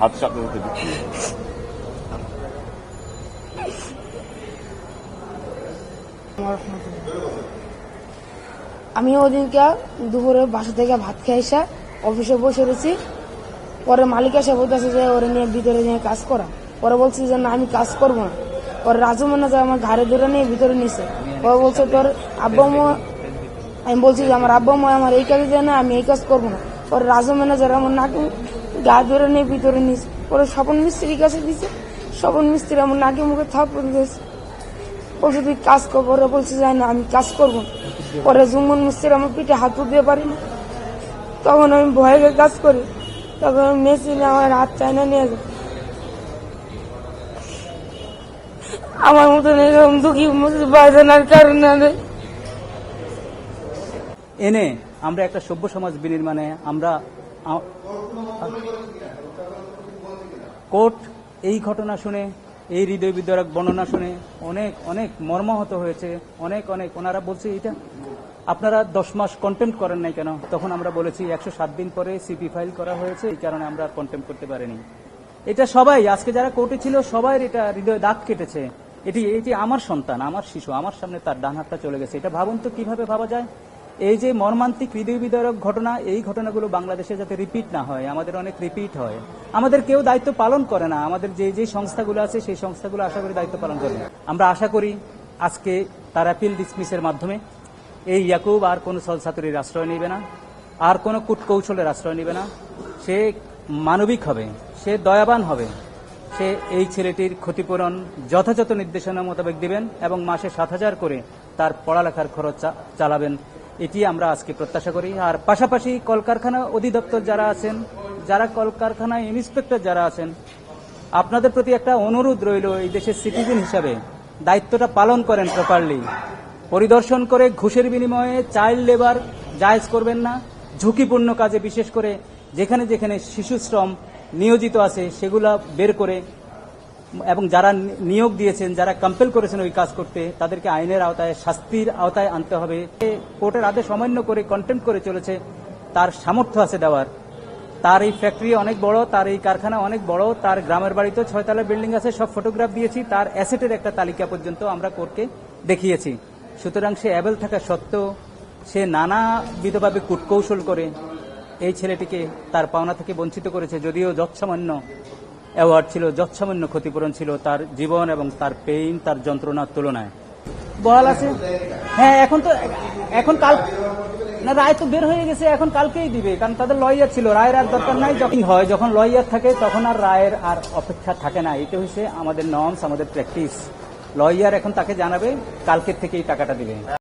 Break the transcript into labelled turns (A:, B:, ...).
A: হাত চাপতে হতে দিচ্ছি
B: আমি ওদিনকে দুপুরে বাসা থেকে ভাত খেয়ে এসে অফিসে বসে রয়েছি। পরে মালিক এসে বলতেছে যে ওরে নিয়ে ভিতরে নিয়ে কাজ করা। পরে বলছি যে না আমি কাজ করব না। পরে রাজু ম্যানেজার আমার ঘাড়ে ধরে নিয়ে ভিতরে নিছে। পরে বলছে তোর আব্বা আমি বলছি যে আমার আব্বা মা আমার এই কাজ দেয় না আমি এই কাজ করব না। পরে রাজু ম্যানেজার আমার নাকে গা ধরে নিয়ে ভিতরে নিছে পরে স্বপন মিস্ত্রির কাছে দিছে। স্বপন মিস্ত্রি আমার নাকে মুখে থাপ্পড় দিয়েছে। বলছে, তুই কাজ কর। ওরা বলছে, যাই না, আমি কাজ করব। পরে জুম্মন মিস্ত্রি আমার পিঠে হাত দিয়ে পারি না। তখন আমি ভয়ে কাজ করি। তখন মেশিনে আমার হাত চায় না নিয়ে যায় আমার মতন এরকম দুঃখী বাজনার কারণে
C: এনে আমরা একটা সভ্য সমাজ বিনির্মাণে আমরা কোর্ট এই ঘটনা শুনে, এই হৃদয় বিদ্যারক বর্ণনা শুনে অনেক অনেক মর্মাহত হয়েছে। অনেক অনেক। ওনারা বলছে এটা আপনারা দশ মাস কন্টেম্প করেন নাই কেন? তখন আমরা বলেছি একশো সাত দিন পরে সিপি ফাইল করা হয়েছে, এই কারণে আমরা কন্টেম্প করতে পারিনি। এটা সবাই, আজকে যারা কোর্টে ছিল সবাই এটা হৃদয় দাগ কেটেছে। এটি এটি আমার সন্তান, আমার শিশু, আমার সামনে তার ডান হাতটা চলে গেছে। এটা ভাবুন তো কীভাবে ভাবা যায়? এই যে মর্মান্তিক হৃদয় বিদারক ঘটনা, এই ঘটনাগুলো বাংলাদেশে যাতে রিপিট না হয়, আমাদের অনেক রিপিট হয়। আমাদের কেউ দায়িত্ব পালন করে না, আমাদের যে যে সংস্থাগুলো আছে, সেই সংস্থাগুলো আশা করি দায়িত্ব পালন করে আমরা আশা করি আজকে তার অ্যাপিল ডিসমিসের মাধ্যমে এই ইয়াকুব আর কোনো সলসাতুরির আশ্রয় নেবে না, আর কোনো কূটকৌশলের আশ্রয় নেবে না। সে মানবিক হবে, সে দয়াবান হবে, সে এই ছেলেটির ক্ষতিপূরণ যথাযথ নির্দেশনা মোতাবেক দিবেন এবং মাসে সাত হাজার করে তার পড়ালেখার খরচ চালাবেন এটি আমরা আজকে প্রত্যাশা করি। আর পাশাপাশি কলকারখানা অধিদপ্তর যারা আছেন, যারা কলকারখানায় ইন্সপেক্টর যারা আছেন, আপনাদের প্রতি একটা অনুরোধ রইল এই দেশের সিটিজেন হিসাবে। দায়িত্বটা পালন করেন প্রপারলি পরিদর্শন করে ঘুষের বিনিময়ে চাইল্ড লেবার জায়েজ করবেন না। ঝুঁকিপূর্ণ কাজে বিশেষ করে যেখানে যেখানে শিশু শ্রম নিয়োজিত আছে, সেগুলা বের করে এবং যারা নিয়োগ দিয়েছেন, যারা কম্পেল করেছেন ওই কাজ করতে, তাদেরকে আইনের আওতায়, শাস্তির আওতায় আনতে হবে। কোর্টের আদেশ অমান্য করে কন্টেম্প করে চলেছে। তার সামর্থ্য আছে দেওয়ার। তার এই ফ্যাক্টরি অনেক বড়, তার এই কারখানা অনেক বড়, তার গ্রামের বাড়িতেও ছয়তলা বিল্ডিং আছে, সব ফটোগ্রাফ দিয়েছি, তার অ্যাসেটের একটা তালিকা পর্যন্ত আমরা কোর্টকে দেখিয়েছি। সুতরাং সে অ্যাবেল থাকা সত্ত্বেও সে নানাবিধভাবে কূটকৌশল করে এই ছেলেটিকে তার পাওনা থেকে বঞ্চিত করেছে, যদিও যৎসামান্য। অ্যাওয়ার্ড ছিল, যৎসামান্য ক্ষতিপূরণ ছিল তার জীবন এবং তার পেইন তার যন্ত্রণার তুলনায়। বহাল আছে? হ্যাঁ এখন তো, এখন কাল, না, রায় তো বের হয়ে গেছে, এখন কালকেই দিবে, কারণ তাদের লয়ার ছিল, রায়ের আর দরকার নাই, যখন হয়, যখন লয়ার থাকে, তখন আর রায়ের আর অপেক্ষা থাকে না, এটা হচ্ছে আমাদের নর্মস আমাদের প্র্যাকটিস লয়ার এখন তাকে জানাবে, কালকের থেকেই টাকাটা দিবে।